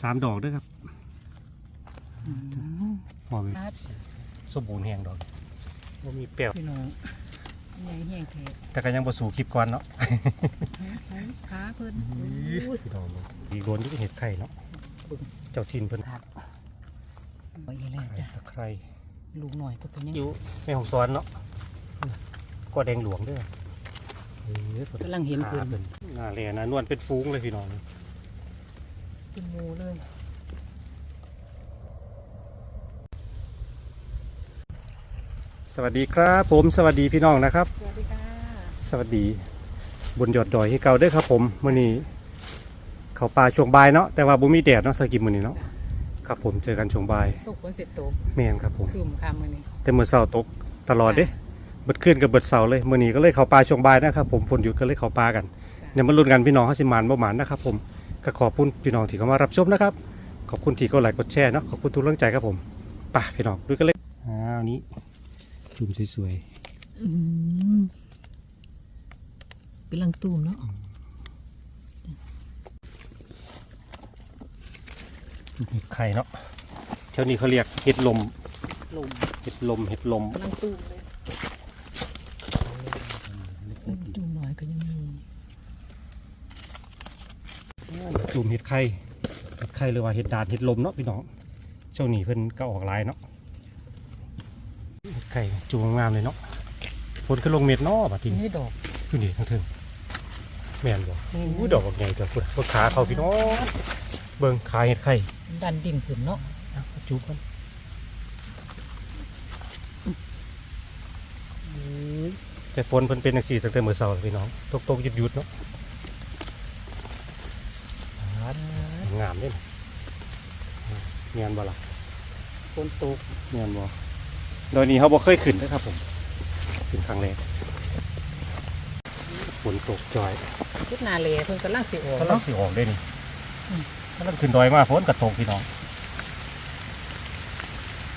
สามดอกเด้วยครับอืมหอมครับสมบูรณ์แห้งดอกว่ามีเปรี้ยวพี่น้องใหญ่แห้งแท้แต่ก็ยังบ่สู่คลิปก่อนเนาะใช้ขาเพิ่นพี่อุ้ยน้องดีโดนที่เห็ดไข่เนาะเบิ่งเจ้าทินเพิ่นครับบ่อีแล้วจ้ะตะไคร้ลูกหน่อยเพิ่นก็ยังอยู่ในห้องซ้อนเนาะก็แดงหลวงเด้วยกำลังเห็นเพิ่นเพิ่นน่าแลนะนวลเป็นฟุ้งเลยพี่น้อง เป็นหมูเลยสวัสดีครับ ผมสวัสดีพี่น้องนะครับ สวัสดีค่ะสวัสดีบนยอดดอยให้เก่าเด้อครับ ผมมื้อนี้เขาป่าช่วงบ่ายเนาะแต่ว่าบ่มีแดดเนาะสกิมมื้อนี้เนาะครับผมเจอกันช่วงบ่ายสุกฝนเสร็จตกแม่นครับผมคืมคำมื้อนี้แต่มื้อเช้าตกตลอดเด้เบิดขึ้นกับเบิดเสาเลยมื้อนี้ก็เลยเข้าป่าช่วงบ่ายนะครับผมฝนหยุดก็เลยเข้าป่ากันเนี่ยมาลุ้นกันพี่น้องเฮาสิหมานบ่หมานนะครับผม ก็ขอบคุณพี่น้องที่เข้ามารับชมนะครับ ขอบคุณที่กดไลค์กดแชร์เนาะขอบคุณทุกกำลังใจครับผมไป่ะพี่น้องดูกันเลยอ้าวนี้จุ่มสวยอืมเป็นลังตูมเนาะๆเห็ดไข่เนาะเท่านี้เขาเรียกเห็ดลมลมเห็ดลม เห็ดลม ลังตูมเลย จุ่มเห็ดไข่เห็ดไข่หรือว่าเห็ดดานเห็ดลมเนาะพี่น้องช่วงนี้เพิ่นก็ออกหลายเนาะเห็ดไข่จุ่มงามเลยเนาะฝนก็ลงเม็ดเนาะบัดทีนี้นี่ดอกขึ้นดีทั้งถึงแม่นบ่อู้ดอกบักใหญ่ตัวพุ่นบนขาเขาพี่น้องเบิ่งขาเห็ดไข่ดันดินขึ้นเนาะอะจุ่มมันแต่ฝนเพิ่นเป็นจังซี่ตั้งแต่มื้อเช้าแล้วพี่น้องตกๆหยุดๆเนาะ งามเด้เนียนบ่ล่ะฝนตกเนียนบ่โดยนี้เขาบ่เคยขึ้นนะครับผม ขึ้นครั้งแรกฝนตกจอยชุดนาเลเพิ่นกำลังสิออกกำลังเนาะสิออกได้นี่อืมกำลังขึ้นดอยมาฝนกระตกพี่น้อง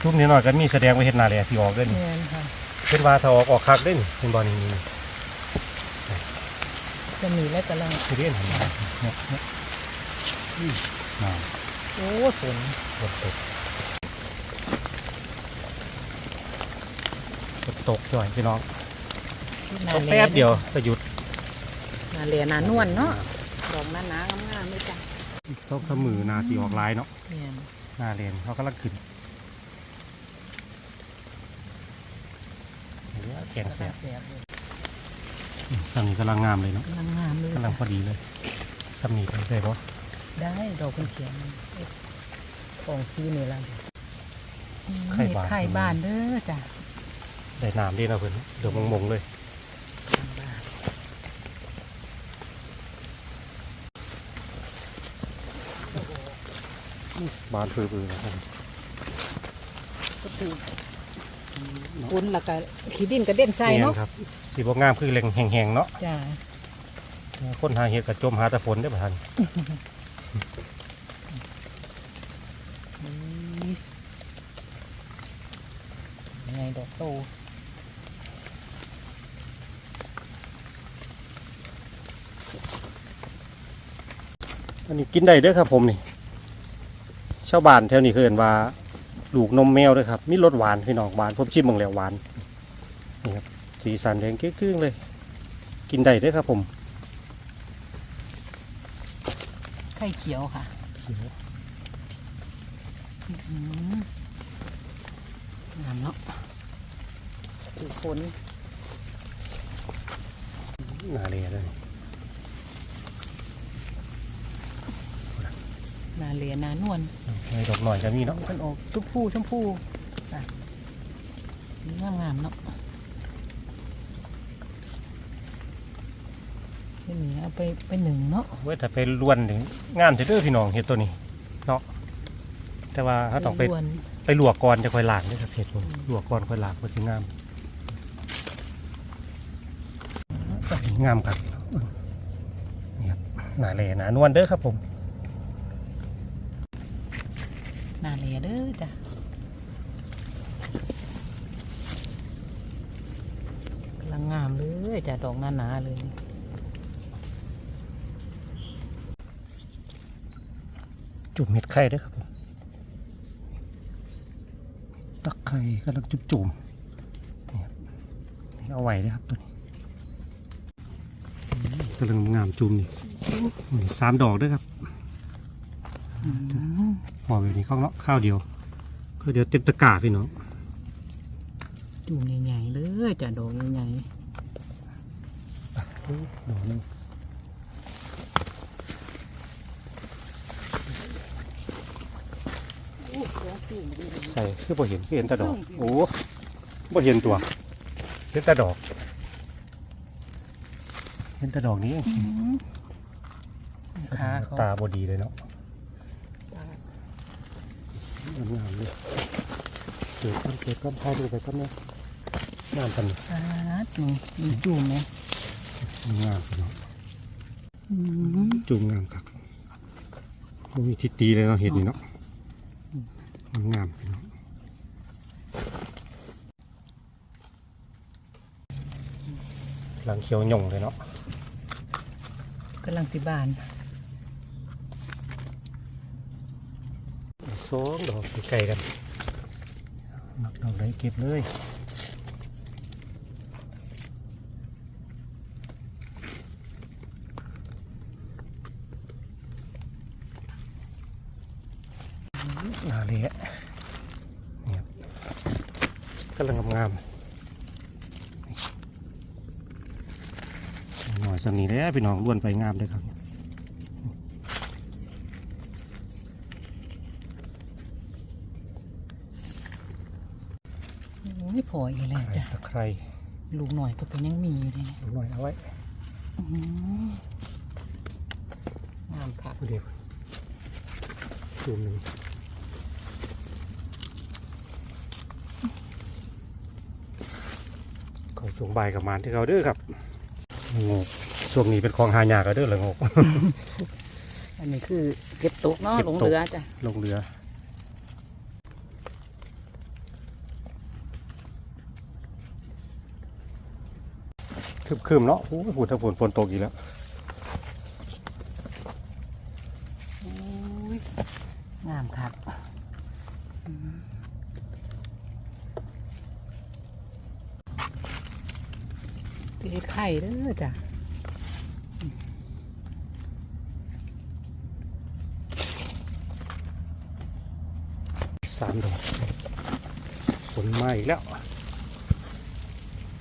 ช่วงนี้หน่อยก็มีแสดงไว้เห็นหนาแหล่ที่ออกได้นี่แม่นค่ะเป็นว่าถ้าออกออกคักได้นี่เป็นบ่อนี่นี่จะมีและกำลังที่เรียนเห็นไหม โอ้ฝนฝนตกฝนตกจอยพี่น้องนาตกแป๊บเดียวก็หยุดนาเลนานวลเนาะดอกหนาๆงามๆเลยจ้ะอีกสองสมือนาสีออกลายเนาะนาเลนเขากำลังขึ้นเสียวแกงแสบสบเลยสั่งกำลังงามเลยเนาะกำลังงามเลยกำลังพอดีเลยสำนีไปได้ปะ ได้ดอกเป็นเขียนของซีนี่ละไข่บาน ไข่บานเด้อจ้ะได้น้ำดีนะเพื่อนเดี๋ยวมงมงๆเลยไข่บานบานฟือๆนะครับก็คือคุณแล้วก็ขี้ดินกระเด็นใส่เนาะแม่ครับสีบกงามคือแหล่งแห้งๆเนาะจ้ะคนหาเห็ดกับจมหาแต่ฝนได้อประทัน ยังไงดอกโตอันนี้กินได้เด้อครับผมนี่ ชาวบ้านแถวนี้เขาเห็นว่าลูกนมแมวเด้วยครับ มีรสหวานพี่น้องหวานผมชิมมึงแล้วหวาน นี่ครับ สีสันแดงเกลี้ยงเลย กินได้เด้อครับผม ไข่เขียวค่ะอืมงามเนาะดูฝนหนาเลยเลยนาเลียนานวลในดอกหน่อยจะมีเนาะมันออกชมพูชมพูอะสีงามงามๆเนาะ เป็นนี้เอาไปไปหนึ่งเนาะเว้ยถ้าไปล้วนถึงงามจะเด้อพี่น้องเห็ดตัวนี้เนาะแต่ว่าถ้าต้องไปล้วนไปลวกก่อนจะค่อยล้างเด้อครับเห็ดตัวนี้ลวกก่อนค่อยล้างก็จะงามงามครับนี่ครับหนาเลยหนานวลเด้อครับผมนาเลียเด้อจ้ะกำลังงามเลยจ้ะดอกหนาๆเลย จุ่มเห็ดไข่ด้วยครับผมตักไข่กำลังจุ่มจุ่มๆนี่ครับนี่เอาไว้ด้วยครับตัวนี้อืมกำลังงามจุ่มนี่นี่สามดอกด้วยครับห่อแบบนี้ข้าวเนาะข้าวเดียวก็เดียวเต็มตะกร้าพี่น้องจุ่มใหญ่ๆเลยจ้ะดอกใหญ่ดอกหนึง ใส่คือบ่เห็นคือเห็นแต่ดอก โอ้บ่เห็นตัว เห็นแต่ดอก เห็นแต่ดอกนี้เองๆขาเขาตาบดีเลยเนาะงามๆเลยเกิดก้อนเกิดก้อนพาดูไปก้อนเนี้ยงามกันนี่ขาดนี่มีจุ่มไหมงามพี่น้องอืมจุ่มงามครับโอ้ยทิศตีเลยเนาะเห็ดนี่เนาะ งามพี่น้องหลังเขียวหย่งเลยเนาะกำลังสิบานสองดอกใกล้ๆกันมักดอกไหนเก็บเลยนาเละเนี่ยครับกำลังงามๆ หน่อยสำนีแล้วพี่น้องล้วนไปงามเลยครับนี่พออีกแล้วจ้ะตะไคร้ลูกหน่อยก็เป็นยังมีอยู่เลยหน่อยเอาไว้อืมงามค่ะเดี๋ยวจุ่มหนึ่งเขาช่วงบ่ายกับหมานที่เขาเด้อครับ งกช่วงนี้เป็นของหายากกันเด้อเลยงก อันนี้คือเก็บตกเนาะเก็บลงตกเรือจ้ะลงเรือคืมๆเนาะโอ้ยพูดถ้าฝนฝนตกอีกแล้วงามครับ ตีไข่เด้อจ้ะสามดอกฝนมาอีกแล้ว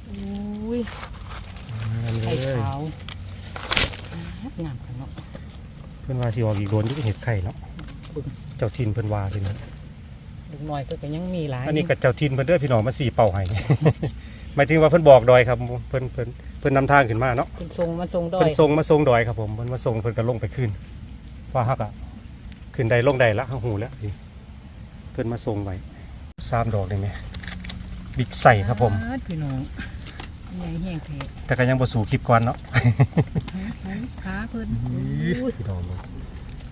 อุ้ยงามเลไข่ยขาวงามค่ะเนาะเพื่อนว่าสิออกอีกโดนที่เห็ดไข่เนาะบึ้งเจ้าทินเพื่อนว่าเลยนะ ลูกน้อยก็ก็ยังมีหลายอันนี้กับเจ้าทินเพื่อนเด้อพี่น้องมาสี่เป่าให้ หมายถึงว่าเพื่อนบอกดอยครับเพื่อนเพื่อนเพื่อนนำทางขึ้นมาเนาะคุณทรงมาทรงดอเพื่ยอนทรงมาทรงดอยครับผมเพื่อนมาทรงเพื่อนก็ลงไปขึ้นว่าฮักอะขึ้นใดลงใดละห้าหูแล้วนี่เพื่อนมาทรงไว้สามดอกได้ไหมบิ๊กใส่ครับผมอ่าพี่น้องใหญ่แห้งเทแต่ก็ยังบ่สู่คลิปก่อนเนาะขาเพิ่นอื้ออุ้ยพี่น้องมึง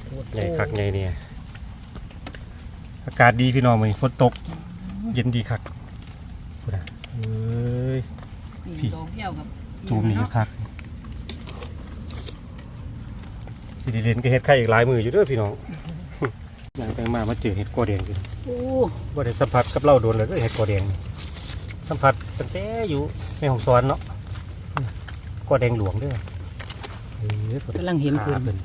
โอ้โหใหญ่คักใหญ่เนี่ย อากาศดีพี่น้องมึงฝนตก เย็นดีคักพูดนะเอ้ยนี่พี่ดอกเดียวกับจูมนี่คักสิริเลนก็เฮ็ดไข่อีกหลายมืออยู่เด้วยพี่น้องอย่างไปมามาเจอเห็ดกัวแดงอยู่โอ้บ่ได้สัมผัสกับเราโดนเลยเด้อเห็ดกัวแดงนี่สัมผัสตั้งแต่อยู่ในห้องสอนเนาะกัวแดงหลวงเด้อเอ้ยกำลังเห็นขาเพิ่นเพิ่น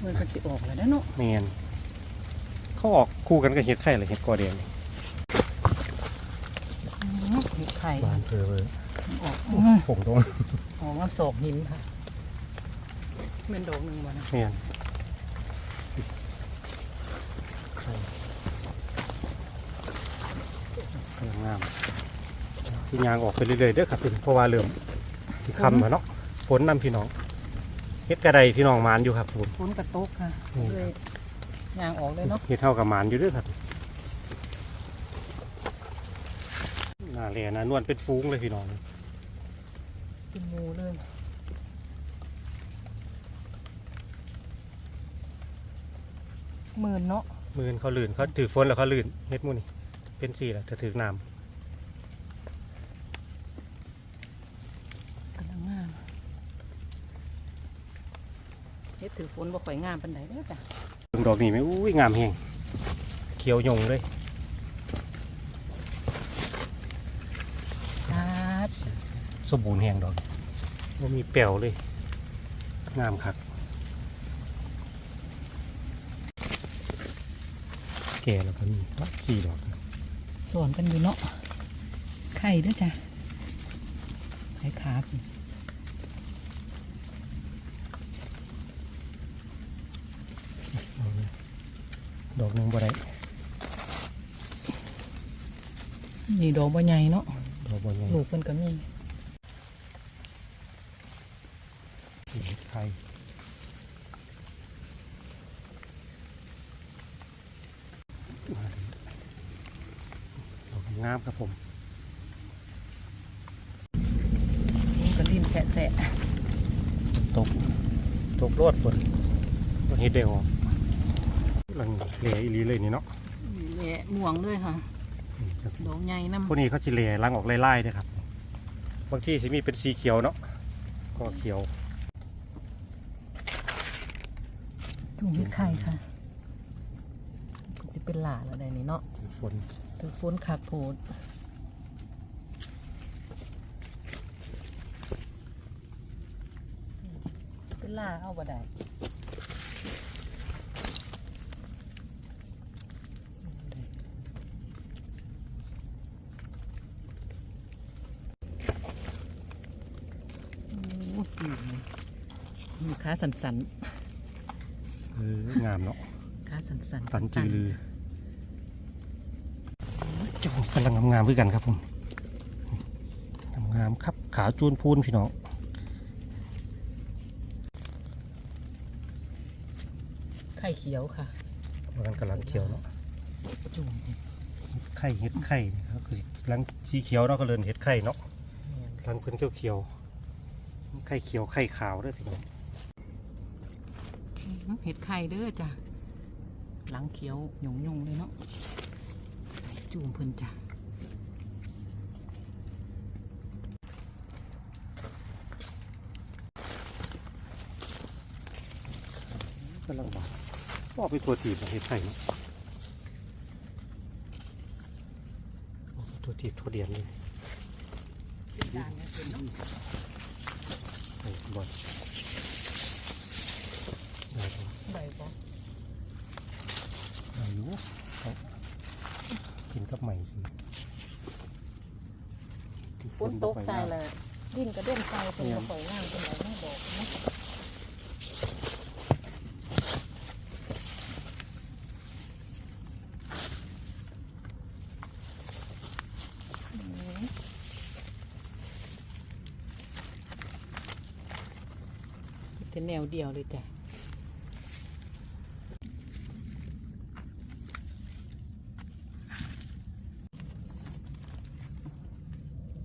เมื่อก็สิออกแล้วนะเนาะ แมน เขาออกคู่กันกับเห็ดไข่เลยเห็ดกัวแดงนี่เห็ดไข่บานเพอเว้ยออกฝงตรงออกมาสอกหินค่ะเป็นดอกหนึ่งบ่นะแมนไข่กำลังงามที่ยางออกไปเรื่อยๆเด้อครับพี่เพราะว่าเริ่มสิคำแล้วเนาะฝนนำพี่น้องเฮ็ดกระไดพี่น้องหมานอยู่ครับผมฝนกระตกค่ะนี่เลย ยางออกเลยเนาะเฮ็ดเท่ากับหมานอยู่เด้วยครับน่าเรียนนะนวลเป็นฟุ้งเลยพี่น้องเป็นหมูเลยหมื่นเนาะมือนเขาลื่นเขาถือฝนแล้วเขาลื่นเฮ็ดหมูนี่เป็นสี่แหละจะถือน้กำลังงามเฮ็ดถือฝนบ่ค่อยงามปานใดเด้อจ้ะำถึงด อกนี้ไหมอุ้ยงามแหงเขียวยงเลยครับสมบูรณ์แหงดอกว่ามีแป๋วเลย งามคักแก่แล้วก็มีสี่ดอกสอนกันอยู่เนาะไข่ด้วยจ้ะไข่ขาบ เอาเลย ดอกหนึ่งบ่ได้นี่ดอกบ่ใหญ่เนาะดอกบ่ใหญ่ลูกเพิ่นก็มีสีไข่ดอกงามครับผมมันก็ลิ้นแสะตก ตกรวดฝนฝนเฮ็ดได้ออก หลังเหลยอีหลีเลยนี่เนาะๆแหละม่วงเลยค่ะอืมจังสิดอกใหญ่นำพวกนี้เขาจิเหลยล้างออกไล่ๆด้วยครับ บางที่สิมีเป็นสีเขียวเนาะก็เขียวจุ่มเฮ็ดไข่ค่ะก็สิเป็นหลาแล้วได้นี่เนาะฝนถือฝนคักโพดเป็นหลาเอาบ่ได้ โอ้ยมี ขาสันสันเอองามเนาะๆขาสันสันๆตันจือลือจุ่มกำลังงามๆด้วยกันครับผมงามๆครับขาวจูนพูนพี่น้องไข่เขียวค่ะมันกำลังเขียวเนาะจุ่มไข่เห็ดไข่นี่ครับคือหลังสีเขียวเนาะก็เลินเห็ดไข่เนาะหลังเพิ่นเขียวเขียวๆไข่เขียวไข่ขาวเด้วยพี่น้อง เห็ดไข่เด้อจ้ะหลังเขียวหยงยงๆเลยเนาะจุ่มเพิ่นจ้ะกำลังบานว่าไปตัวตีบเห็ดไข่เนาะเอาไปตัวตีบตัวเดียนเลยเป็นด่างเนี่ยเป็นเนาะไข่บอลได้ ปะใบบ่อายุเอากินกับใหม่สิฝนตกใส่ละดินกระเด็นใส่เป็นกระเป๋างามเป็นไรไม่บอกเนาะอืมเป็นแนวเดียวเลยจ้ะ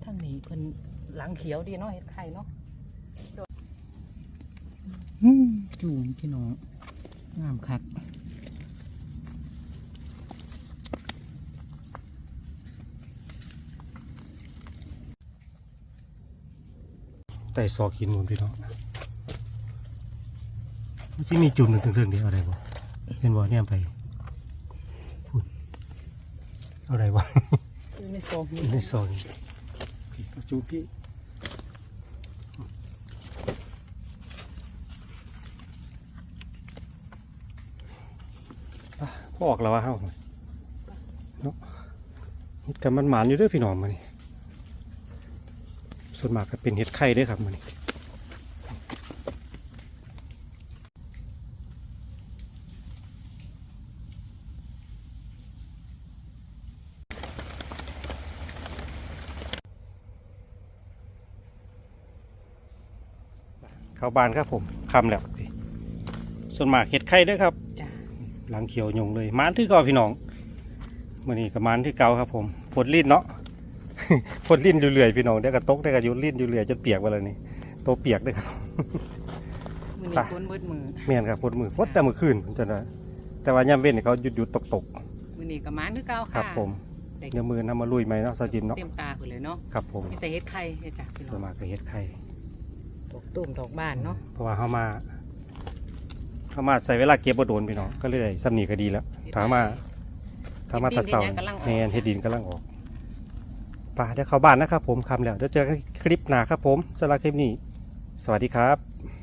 ทางนี้เพิ่นหลังเขียวดีเนาะเห็ดไข่เนาะจูมพี่น้องงามคักแต่ซอกหินหมุนพี่น้องมันจะมีจุ่มหนึ่งถึงๆเดียวอะไรบ่เห็นบ่เนี่ยไปพูดเอาอะไรวะอยู่ในซองนี้ในซอยพี่กระ จูพี่อะพอออกแล้ววะเฮ้าเนาะเห็ดกันมันหมานอยู่ด้วยพี่น้องมานี่ส่วนมากก็เป็นเห็ดไข่ด้วยครับมานี่ เข้าบ้านครับผมคำแล้วสิส่วนมากเห็ดไข่เด้วยครับจ้ะหลังเขียวยงเลยหมานที่เก่าพี่น้องมื่อนี้ก็หมานที่เก่าครับผมฝนลิ้นเนาะฝนลิ้นอยู่เรื่อยพี่น้องได้กระตกได้กระยุนลิ้นอยู่เรื่อยจนเปียกไปแล้วนี่โตวเปียกด้วยครับมือไปนี้ฝนเบิดมือเมียนครับฝนมือฝนแต่เมื่อคืนจนว่าแต่ว่าย่ำเว้นนี่เขาหยุดหยุดตกตกมือนี้ก็หมาคือเก่าๆคค่ะรับผมเดี๋ยวมือนำมาลุยไหมเนาะสาวจินเนาะเต็มตาไปเลยเนาะครับผมมีแต่เห็ดไข่เฮ็ดจ้ะพี่น้ส่อวนงมากก็เฮ็ดไข่ ดอกตุ่มดอกบานเนาะเพราะว่าเขามาเข้ามาใส่เวลาเก็บบ่โดนพี่น้องก็เลยได้สำนีก็ดีแล้วถามมาถามมาแตัดเสาแมนเฮ็ดดินกำลังออกไป่าเดี๋ยวเข้าบ้านนะครับผมคำแล้วเดี๋ยวเจอกันคลิปหน้าครับผมสำหรับคลิปนี้ สวัสดีครับสวัสดีค่ะ